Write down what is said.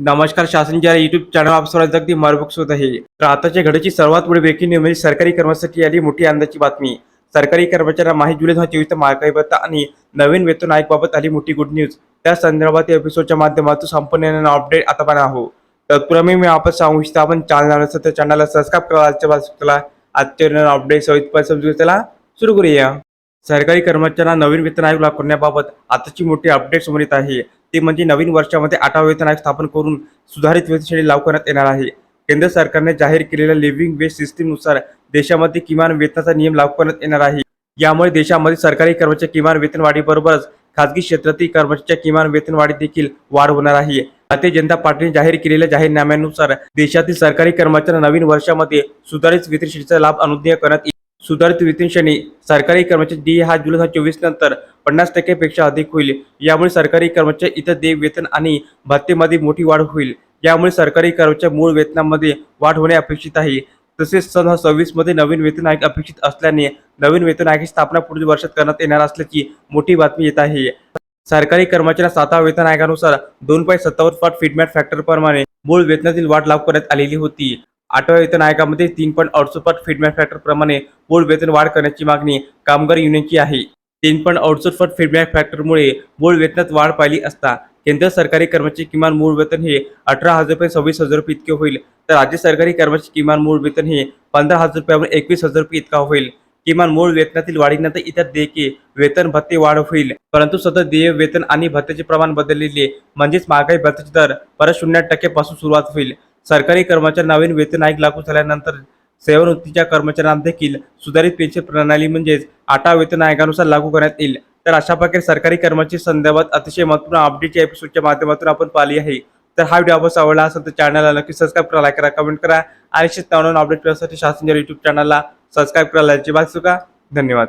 नमस्कार शासनच्या YouTube channel आप अगदी मरबूक होत आहे. तर आताच्या घडीची सर्वात पुढे ब्रेकिंग न्यूज म्हणजे सरकारी कर्मचाऱ्यांसाठी आली मोठी आनंदाची बातमी. सरकारी कर्मचाऱ्यांना माही जुलै दोन हजार चोवीस महागाई भत्ता आणि नवीन वेतन आयोगाबाबत आली मोठी गुड न्यूज त्या संदर्भात या एपिसोडच्या माध्यमातून संपूर्ण अपडेट आता पण आहो तत्पूर्वी मी आपण सांगू इच्छितो आपण चॅनल नसेल तर चॅनलला सबस्क्राईब करा आजच्या बाजूला आजच्या अपडेट सविस्तर समजू त्याला सुरू करूया. सरकारी कर्मचाऱ्यांना नवीन वेतन आयोग लागू करण्याबाबत आताची मोठी अपडेट समोर येत आहे. ते म्हणजे नवीन वर्षामध्ये आठवा वेतन आयोग स्थापन करून सुधारित वेतन श्रेणी लागू करण्यात येणार आहे. केंद्र सरकारने जाहीर केलेल्या लिव्हिंग वेज सिस्टीमनुसार देशामध्ये किमान वेतनाचा नियम लागू करण्यात येणार आहे. यामुळे देशामध्ये सरकारी कर्मचारी किमान वेतनवाढीबरोबरच खासगी क्षेत्रातील कर्मचाऱ्यांच्या किमान वेतनवाढी देखील वाढ होणार आहे. भारतीय जनता पार्टीने जाहीर केलेल्या जाहीरनाम्यानुसार देशातील सरकारी कर्मचाऱ्यांना नवीन वर्षामध्ये सुधारित वेतनश्रेणीचा लाभ अनुज्ञेय करण्यात सुधारित वेतन श्रेणी सरकारी कर्मचारी डी हा जुलै दोन हजार चोवीस नंतर पन्नास टक्क्यापेक्षा अधिक होईल. यामुळे सरकारी कर्मचारी इतर देय वेतन आणि भत्तेमध्ये मोठी वाढ होईल. यामुळे सरकारी कर्मचारी मूळ वेतनामध्ये वाढ होणे अपेक्षित आहे. तसेच सन हा सव्वीसमध्ये नवीन वेतन आयोग अपेक्षित असल्याने नवीन वेतन आयोगाची स्थापना पुढील वर्षात करण्यात येणार असल्याची मोठी बातमी येत आहे. सरकारी कर्मचाऱ्यांना सातवा वेतन आयोगानुसार दोन पॉईंट सत्तावन्न पट फीडमॅट फॅक्टर प्रमाणे मूळ वेतनातील वाढ लागू करण्यात आलेली होती. आठव्या वेतन आयोगामध्ये तीन पॉईंट अडुसष्ट पट फीडबॅक फॅक्टर प्रमाणे मूळ वेतन वाढ करण्याची मागणी कामगार युनियनची आहे. तीन पॉईंट अडुसष्ट पट फीडबॅक फॅक्टरमुळे मूळ वेतनात वाढ पाहिली असता केंद्र सरकारी कर्मचारी किमान मूळ वेतन हे अठरा हजार रुपये सव्वीस हजार रुपये इतके होईल तर राज्य सरकारी कर्मचारी किमान मूळ वेतन हे पंधरा हजार रुपयावर एकवीस हजार रुपये इतका होईल. किमान मूळ वेतनातील वाढीनंतर इतर देयके वेतन भत्ते वाढ होईल परंतु सतत देय वेतन आणि भत्त्याचे प्रमाण बदललेले म्हणजेच महागाई भत्त्याचे दर परत शून्य टक्क्यापासून सुरुवात होईल. सरकारी कर्मचारी नवीन वेतन आयोग लागू झाल्यानंतर सेवानिवृत्तीच्या कर्मचाऱ्यांना देखील सुधारित पेन्शन प्रणाली म्हणजेच आठा वेतन आयोगानुसार लागू करण्यात येईल. तर अशा प्रकारे सरकारी कर्मचारी संदर्भात अतिशय महत्त्वपूर्ण अपडेट या एपिसोडच्या माध्यमातून आपण पाहिली आहे. तर हा व्हिडिओ आपण आवडला असेल तर चॅनलला नक्की सबस्क्राईब करा लाईक करा कमेंट करा आणि नवीन अपडेट मिळण्यासाठी शासनच्या युट्यूब चॅनलला सबस्क्राईब करायला अजिबात चुका धन्यवाद.